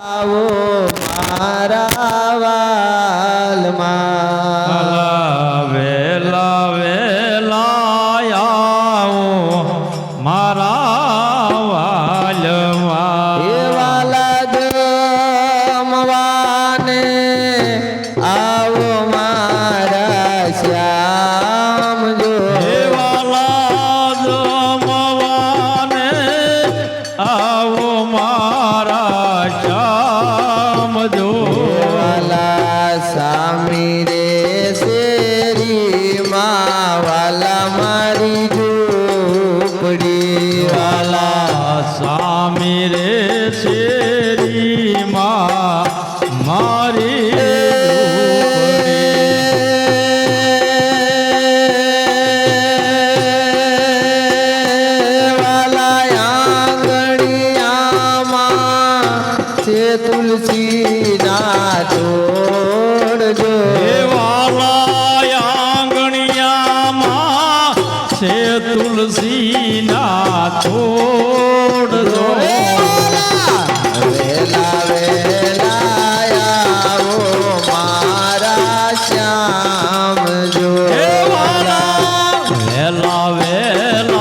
આવો મારા વાલમાં. વેલા વેલા આવો મારા વાલમાં. વાલા ગમવાને রে આવે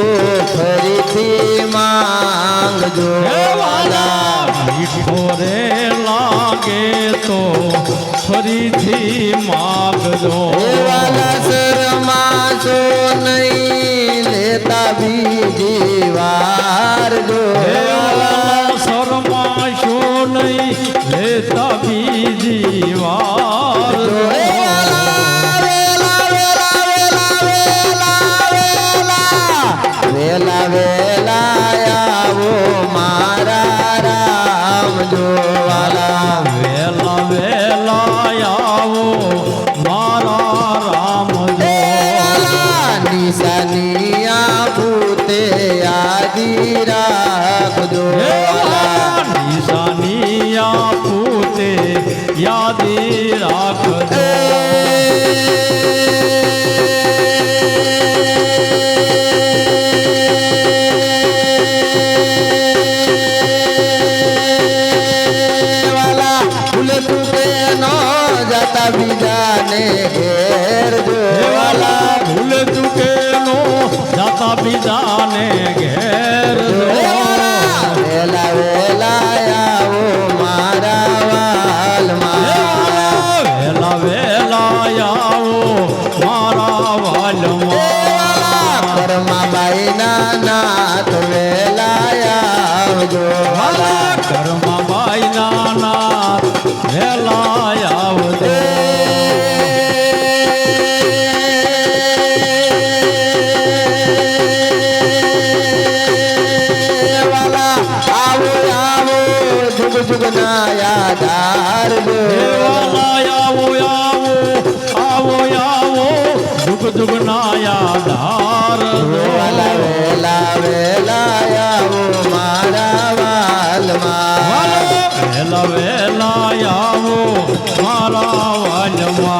તો ફરીથી માંગજો. મીઠો રે લાગે તો ફરીથી માંગજો. શરમા છો નહીં લેતા બીજી વાર જો. બીજાને ઘેર દેવાલાયાવો આવો આવો આવો જુગ જુગ ના યાદાર વેલા વેલા વેલાયાવો મારા વાલમાં. વેલા વેલાયાવો મારા વાલમાં.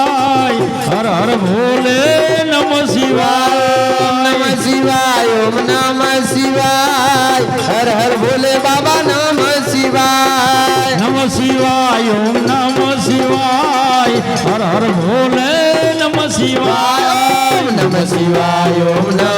હર ભોલે બાબા નમઃ શિવાય. નમ શિવાય ઓમ નમ શિવાય. હર હર ભોલે નમ શિવાય. ઓમ નમઃ શિવાય ઓમ નમઃ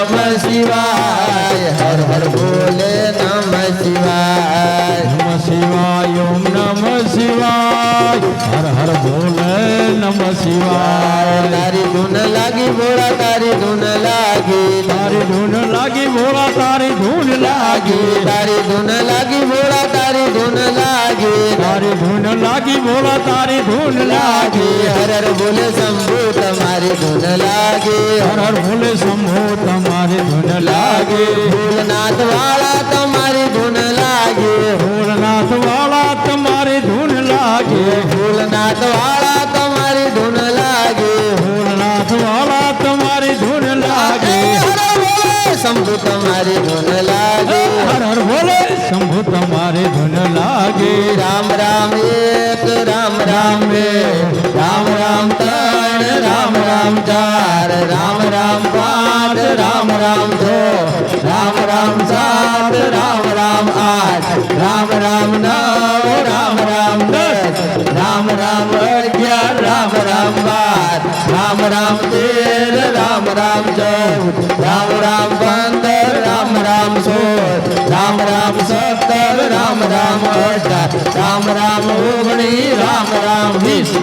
લાગી લાગી તારી ધૂન લાગી ભોળા તારી ધૂન લાગી તારી ધૂન લાગી ભોળા તારી ધૂન લાગી લાગી હર હર બોલે શંભુ તમારી ધૂન લાગી હર હર ભોલે શંભો તમારી ધૂન લાગે ભોલનાથ વાળા તમારી ધૂન લાગી ભોળનાથ વાળા તમારી ધૂન લાગે ભોલનાથ વાળા ધૂન લાગે રામ રામ એક રામ રામ બે રામ રામ ત્રણ રામ રામ ચાર રામ રામ પાંચ રામ રામ છ રામ રામ સાત રામ રામ આઠ રામ રામ નવ રામ રામ દસ રામ રામ અગિયાર રામ રામ બાર રામ રામ તેર રામ રામ ચૌદ રામ રામ પંદર રામ રામ સોળ રામ રામ સત્તર રામ રામ અઢાર રામ રામ ઓગણી રામ રામ વીસ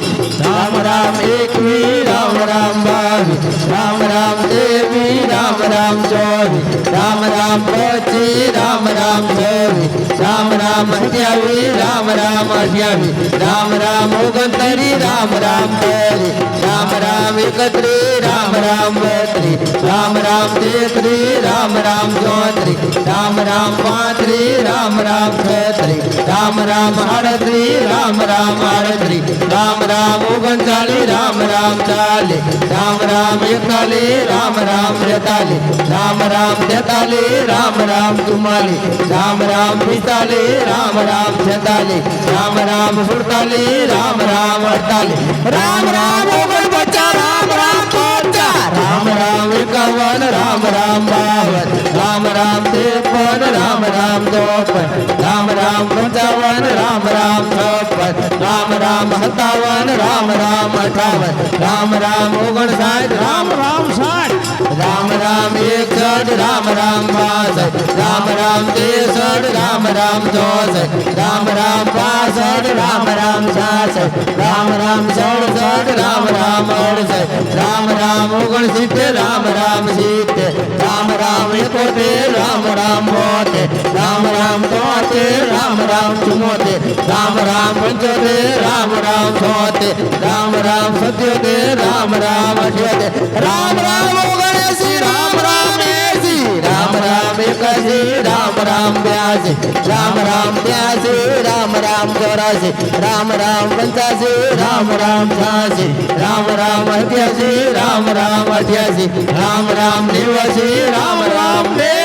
રામ રામ એકવીસ રામ રામ બાવીસ રામ રામ ત્રેવીસ રામ રામ ચોવીસ राम राम बोचे राम राम सोरे राम राम हस्यावे राम राम हस्यावे राम राम उगंतरी राम राम बोरे राम राम एकत्री राम राम बत्रे राम राम तेत्रे राम राम चौत्रे राम राम पात्री राम राम छत्री राम राम आरत्री राम राम आरत्री राम राम उगंताली राम राम चाली राम राम एकताली राम राम रताली राम राम जता सताले राम राम तुम्हारे राम राम पिताले राम राम सताले राम राम सुरताले राम राम हड़ताले राम राम ओगन बच्चा राम राम बच्चा राम राम कावन राम राम बावन राम देव राम राम दोपन राम राम वृंदावन राम राम चौपन राम राम हतावन राम राम अठावन राम राम ओगण साठ राम राम साठ राम राम एक राम राम बासठ राम राम तिरसठ राम राम चौसठ राम राम बासठ राम राम सासठ राम राम सड़सठ राम राम अड़सठ राम राम उगण सीते राम राम सीते राम राम इकोटे राम राम मोते राम राम मोते राम राम चुमोते राम राम जोते राम राम मोते राम राम सत्योते राम राम जोते राम राम गणेश राम राम नेसी राम राम एकसी राम राम ब्याजी राम राम ब्याजी राम राम चौरासी राम राम बंताजी राम राम झासी राम राम अठ्यासी राम राम अठ्यासी राम राम निवाजी राम राम देव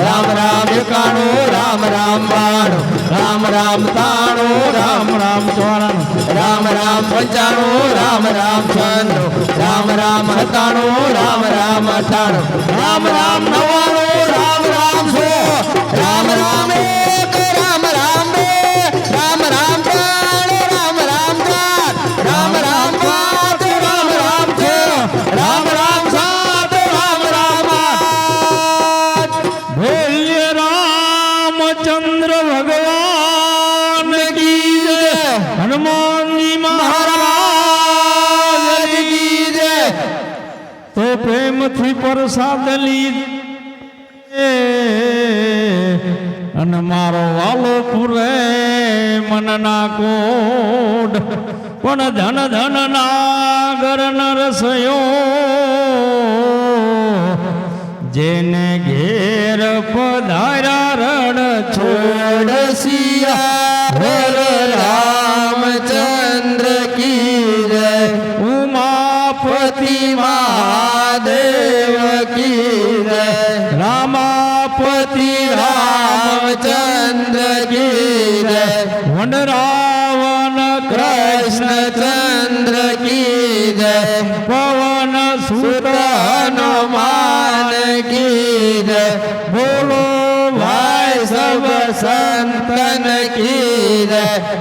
રામ રામ એકાણું રામ રામ બાણો, રામ રામ તાણો, રામ રામ ચોરાણું, રામ રામ પંચાણો, રામ રામ ચંદ્ર રામ રામ હતાણો, રામ રામ અઠાણું, રામ રામ નવ્વાણું ભગવાન કી જય. હનુમાનજી મહારાજ કી જય. તો પ્રેમથી પ્રસાદ લીધે. અને મારો વાલો પૂરે મનના કોડ પણ ધન ધન નાગર નરસયો જેને ઘેર રામાપતિ રામચંદ્ર કી જય વન રાવણ કૃષ્ણ કૃષ્ણચંદ્ર કી જય પવન સુત હનુમાન કી જય બોલો ભાઈ સબ સંતન કી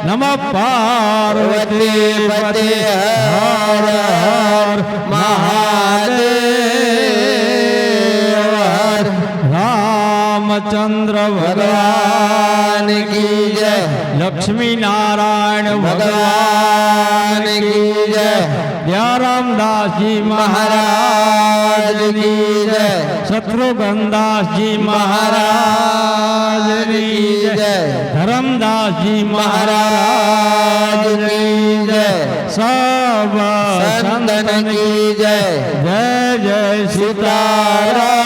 નમ પાર્વતી પતિ હર હર મહાદેવ रामचंद्र भगवान की जय। लक्ष्मी नारायण भगवान की जय। रामदास जी महाराज की जय। शत्रुघ्न दास जी महाराज की जय। धर्मदास जी महाराज की जय। सब संतन की जय। जय जय सीताराम।